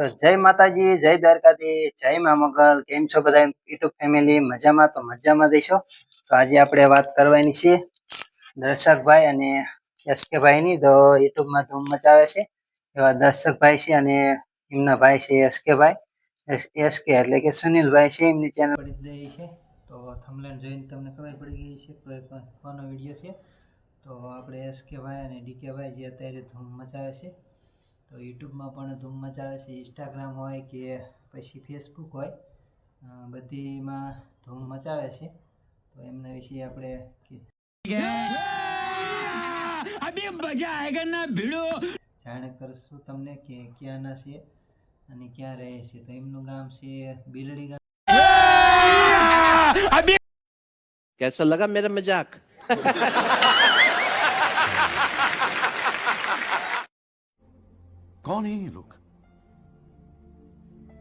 તો જય માતાજી, જય દ્વારકાધી, જય મા મંગલ. કેમ છો બધા યુટ્યુબ ફેમિલી? મજામાં? તો મજામાં દઈશો તો આજે આપણે વાત કરવાની છે દર્શકભાઈ અને એસકેભાઈ ની તો યુટ્યુબમાં ધૂમ મચાવે છે એવા દર્શકભાઈ છે અને એમના ભાઈ છે એસકેભાઈ એસકે એટલે કે સુનિલભાઈ છે, એમની ચેનલ પડી ગઈ છે. તો થમલેન જોઈને તમને ખબર પડી ગઈ છે કોઈ કોનો વીડિયો છે. તો આપણે એસકેભાઈ અને ડીકેભાઈ જે અત્યારે ધૂમ મચાવે છે તો યુટ્યુબમાં પણ ધૂમ મચાવે છે ઇન્સ્ટાગ્રામ હોય કે પછી ફેસબુક હોય બધીમાં ધૂમ મચાવે છે. તો એમના વિશે આપણે અભી મજા આયેગા ના ભીડો? જાણ કરશું તમને કે ક્યાંના છે અને ક્યાં રહે છે? તો એમનું ગામ છે બિલડી ગામ. કેસો લગા મેરા મજાક? કોણ એ લોક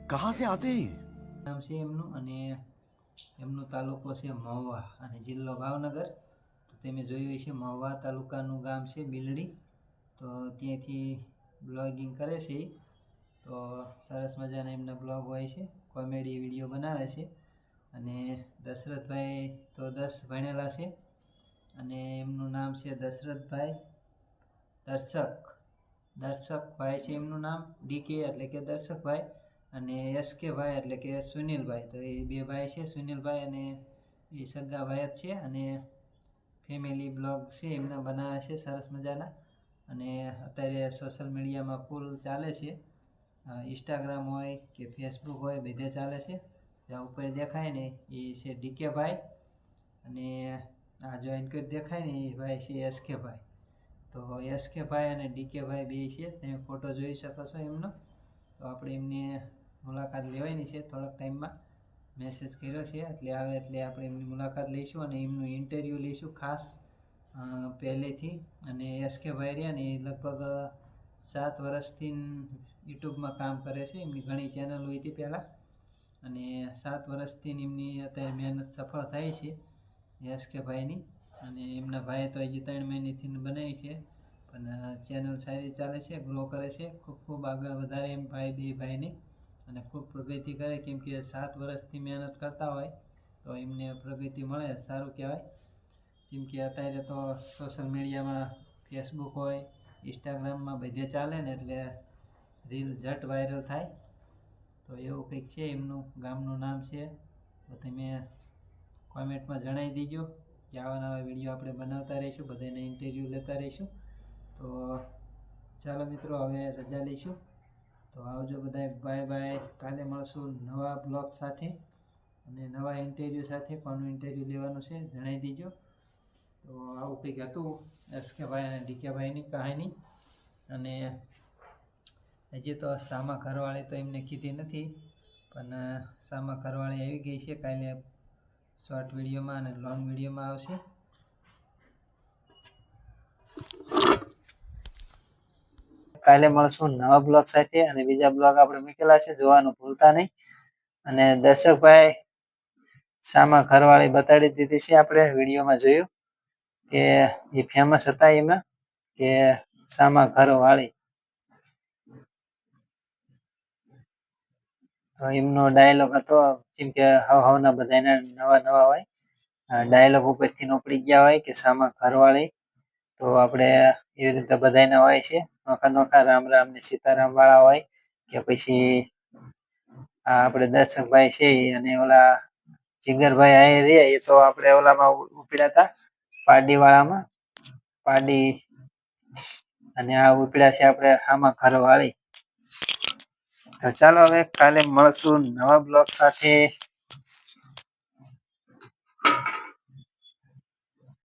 કહા સે આતે નામ છે એમનું અને એમનો તાલુકો છે મહુવા અને જિલ્લો ભાવનગર. તો તમે જોયું છે મહુવા તાલુકાનું ગામ છે બિલડી. તો ત્યાંથી બ્લોગિંગ કરે છે. તો સરસ મજાના એમના બ્લોગ હોય છે, કોમેડી વીડિયો બનાવે છે. અને દશરથભાઈ તો દસ ભણેલા છે. અને એમનું નામ છે દશરથભાઈ દર્શક. દર્શકભાઈ છે, એમનું નામ ડીકે એટલે કે દર્શકભાઈ અને એસકે ભાઈ એટલે કે સુનિલભાઈ તો એ બે ભાઈ છે સુનિલભાઈ અને એ સગા ભાઈ જ છે અને ફેમિલી બ્લોગ છે, એમના બનાવે છે, સરસ મજાના. અને અત્યારે સોશિયલ મીડિયામાં ફૂલ ચાલે છે. ઇન્સ્ટાગ્રામ હોય કે ફેસબુક હોય, બધે ચાલે છે. ત્યાં ઉપર દેખાય ને એ છે ડીકે ભાઈ અને આ જો કરી દેખાય ને એ ભાઈ છે એસકે ભાઈ. તો એસકે ભાઈ અને ડીકે ભાઈ બે છે, તમે ફોટો જોઈ શકો છો એમનો. તો આપણે એમની મુલાકાત લેવાની છે થોડાક ટાઈમમાં મેસેજ કર્યો છે, એટલે આવે એટલે આપણે એમની મુલાકાત લઈશું અને એમનું ઇન્ટરવ્યૂ લઈશું ખાસ પહેલેથી. અને એસકે ભાઈ રહ્યા ને એ લગભગ સાત વર્ષથી યુટ્યુબમાં કામ કરે છે, એમની ઘણી ચેનલ હોય હતી પહેલાં. અને સાત વર્ષથી એમની અત્યારે મહેનત સફળ થાય છે એસકે ભાઈની. અને એમના ભાઈએ તો હજી ત્રણ મહિનેથી બનાવી છે. પણ ચેનલ સારી ચાલે છે ગ્રો કરે છે. ખૂબ ખૂબ આગળ વધારે એમ ભાઈ બે ભાઈની. અને ખૂબ પ્રગતિ કરે, કેમ કે સાત વર્ષથી મહેનત કરતા હોય, તો એમને પ્રગતિ મળે, સારું કહેવાય. જેમ કે અત્યારે તો સોશિયલ મીડિયામાં ફેસબુક હોય ઇન્સ્ટાગ્રામમાં બધે ચાલે ને, એટલે રીલ ઝટ વાયરલ થાય. તો એવું કંઈક છે એમનું, ગામનું નામ છે. તો તમે કોમેન્ટમાં જણાવી દીજો. કે આવા નવા વીડિયો આપણે બનાવતા રહીશું બધાને ઇન્ટરવ્યૂ લેતા રહીશું. તો ચાલો મિત્રો, હવે રજા લઈશું. તો આવજો બધાય બાય બાય કાલે મળશું નવા બ્લોગ સાથે અને નવા ઇન્ટરવ્યૂ સાથે. કોનું ઇન્ટરવ્યૂ લેવાનું છે જણાવી દીજો. તો આવું કંઈક હતું એસકે ભાઈ અને ડીકે ભાઈની કહાની. અને હજી તો સામા ઘરવાળી તો એમને કીધી નથી, પણ સામા ઘરવાળી આવી ગઈ છે. કાલે શોર્ટ વિડીયોમાં અને લોંગ વિડીયોમાં આવશે. કાલે મળશું નવા બ્લોગ સાથે અને બીજા બ્લોગ આપણે મૂકેલા છે, જોવાનું ભૂલતા નહીં. અને દર્શકભાઈ સામા ઘરવાળી બતાડી દીધી છે, આપણે વિડીયોમાં જોયું કે એ ફેમસ હતા એમાં કે સામા ઘરવાળી એમનો ડાયલોગ હતો, જેમ કે હવ હવના બધાના નવા નવા હોય. ડાયલોગ ઉપરથી નોકરી ગયા હોય કે સામા ઘરવાળી. તો આપણે એવી રીતે બધાના હોય છે. નોખા નોખા રામ રામ ને સીતારામ વાળા હોય કે પછી આપણે દર્શકભાઈ છે અને ઓલા જીગરભાઈ અહીં રે એ તો આપણે ઓલામાં ઉપડ્યા હતા, પારડી વાળામાં. પારડી અને આ ઉપડ્યા છે આપણે આમાં ઘરવાળી. તો ચાલો હવે કાલે મળશું નવા બ્લોગ સાથે.